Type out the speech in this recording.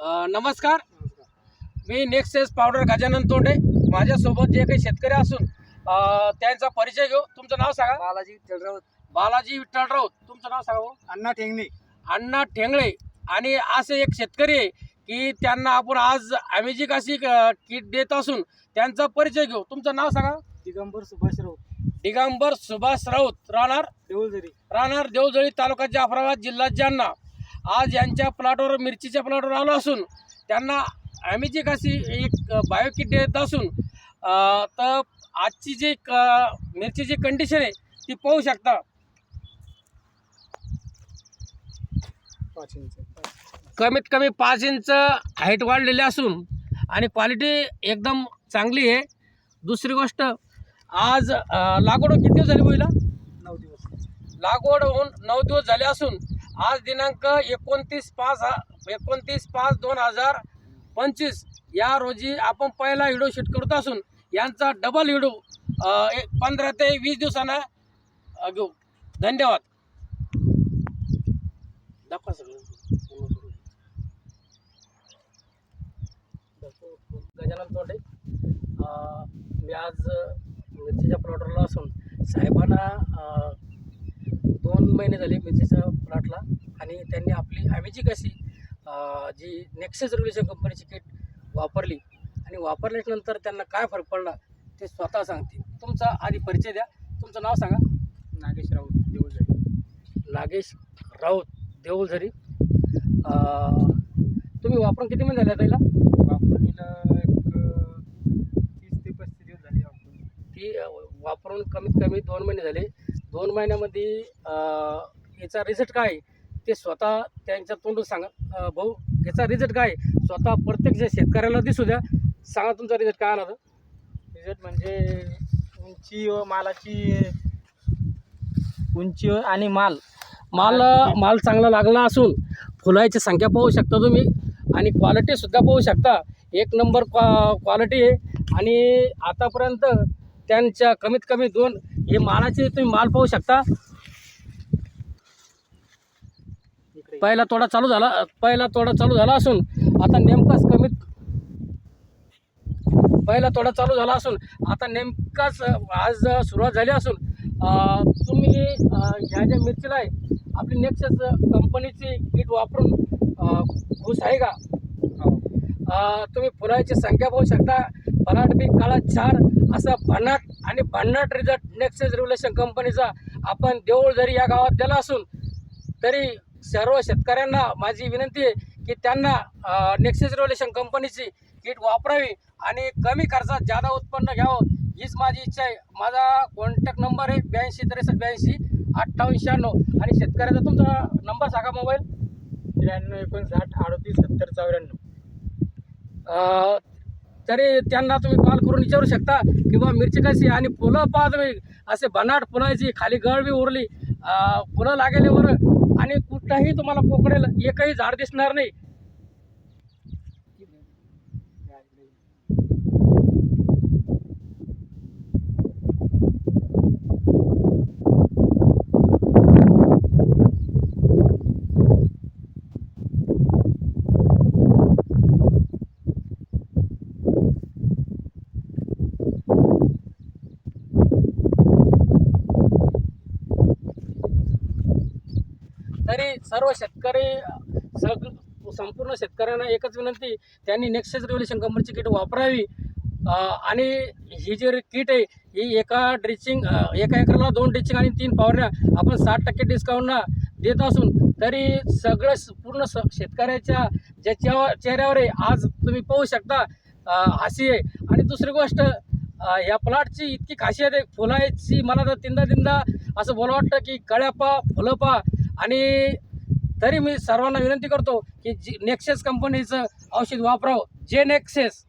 नमस्कार. मी Nexus powder Gajanan Tonde. माझ्यासोबत जे काही शेतकरी असून त्यांचा परिचय घेऊ. तुमचं नाव सांगा. बालाजी विठ्ठलराव बालाजी विठ्ठल राऊत. तुमचं नाव सांगा भाऊ. अण्णा ठेंगणे. अण्णा ठेंगळे आणि असे एक शेतकरी आहे की त्यांना आपण आज अमेजिक अशी किट देत असून त्यांचा परिचय घेऊ. तुमचं नाव सांगा. दिगंबर सुभाषराव दिगंबर सुभाष राऊत. राहणार? देऊळझरी. राहणार देवजळी तालुका जाफराबाद जिल्हा जालना. आज यांच्या प्लॉटवर मिरचीच्या प्लॉटवर आलो असून त्यांना ॲमेजिक अशी एक बायोकिट देत असून तर आजची जी क मिरचीची कंडिशन आहे ती पाहू शकता. कमीत कमी पाच इंच हाईट वाढलेली असून आणि क्वालिटी एकदम चांगली आहे. दुसरी गोष्ट आज लागवड किती दिवस झाली बोईला? नऊ दिवस. लागवड होऊन नऊ दिवस झाले असून आज दिनांक एकोणतीस पाच हा एकोणतीस पाच दोन हजार पंचवीस. या रोजी आपण पहिला व्हिडिओ शूट करत असून यांचा डबल व्हिडिओ एक पंधरा ते वीस दिवसांना घेऊ. धन्यवाद. दाखवा सगळं. गजानन तोंडे. मी आज मिरचीच्या प्लॉटरला असून साहेबांना महिने झाले मिरचीच्या प्लॉटला आणि त्यांनी आपली ॲमेजिक अशी अ, जी नेक्सेस रेव्होल्युशन कंपनीची किट वापरली. आणि वापरल्यानंतर त्यांना काय फरक पडला ते स्वतः सांगतील. तुमचा आधी परिचय द्या. तुमचं नाव सांगा. नागेशराव देऊळझरी. नागेश राऊत देऊळझरी. तुम्ही वापरून किती महिने झाले त्याला एक तीस ते पस्तीस दिवस झाले वापरून. ती वापरून कमीत कमी दोन महिने झाले. दोन महिन्यामध्ये याचा रिझल्ट काय? ते स्वतः त्यांच्या तोंडून सांगा भाऊ याचा रिझल्ट काय? स्वतः प्रत्येक जे शेतकऱ्याला दिसू द्या. सांगा तुमचा रिझल्ट काय आला रिझल्ट म्हणजे उंची व मालाची उंची व आणि माल. माल माल चांगला लागला असून फुलाची संख्या पाहू शकता तुम्ही. आणि क्वालिटीसुद्धा पाहू शकता. एक नंबर क्वा क्वालिटी आहे. आणि आतापर्यंत त्यांच्या कमीत कमी दोन हे मालाचे तुम्ही माल पाहू शकता. पहिला तोडा चालू झाला पहिला तोडा चालू झाला असून आता नेमकाच कमीत पहिला तोडा चालू झाला असून आता नेमकाच आज सुरुवात झाली असून तुम्ही ह्या ज्या मिरचीला आहे आपली नेक्स्टच कंपनीची किट वापरून अं, खुश आहे का? तुम्ही फुलाची संख्या पाहू शकता. फलाट बी काळा चार असा भन्नाट आणि भन्नाट रिझल्ट नेक्सेस रेव्होल्युशन कंपनीचा आपण देऊळ जरी या गावात दिला असून तरी सर्व शेतकऱ्यांना माझी विनंती आहे की त्यांना नेक्सेस रेव्होल्युशन कंपनीची किट वापरावी आणि कमी खर्चात जादा उत्पन्न घ्यावं हीच माझी इच्छा आहे. माझा कॉन्टॅक्ट नंबर आहे ब्याऐंशी त्रेसष्ट ब्याऐंशी अठ्ठावन्न शहाण्णव. आणि शेतकऱ्याचा तुमचा नंबर सांगा मोबाईल त्र्याण्णव एकोणसाठ अडतीस सत्तर चौऱ्याण्णव. तरी त्यांना तुम्ही कॉल करून विचारू शकता किंवा मिरची कशी आणि फुलं पहा तुम्ही. असे बनाट फुलायची खाली गळ बी उरली फुलं लागेल्यावर आणि कुठंही तुम्हाला कोकडेल एकही झाड दिसणार नाही. तरी सर्व शेतकरी सग संपूर्ण शेतकऱ्यांना एकच विनंती त्यांनी नेक्सेस रेव्होल्युशन कंपनीची किट वापरावी. आणि ही जी किट आहे ही एका ड्रिचिंग एका एकरला दोन ड्रिचिंग आणि तीन फवारण्या आपण साठ टक्के डिस्काउंटना देत असून तरी सगळं स- पूर्ण स शेतकऱ्याच्या ज्याच्या चेहऱ्यावर आहे आज तुम्ही पाहू शकता अशी आहे. आणि दुसरी गोष्ट या प्लॉटची इतकी खासियत आहे फुलाची मला तर तिंदा तिंदा असं बोला वाटतं की कळ्या पा फुलं पा आणि तरी मी सर्वांना विनंती करतो की जी नेक्सेस कंपनीचं औषध वापरावं. जे नेक्सेस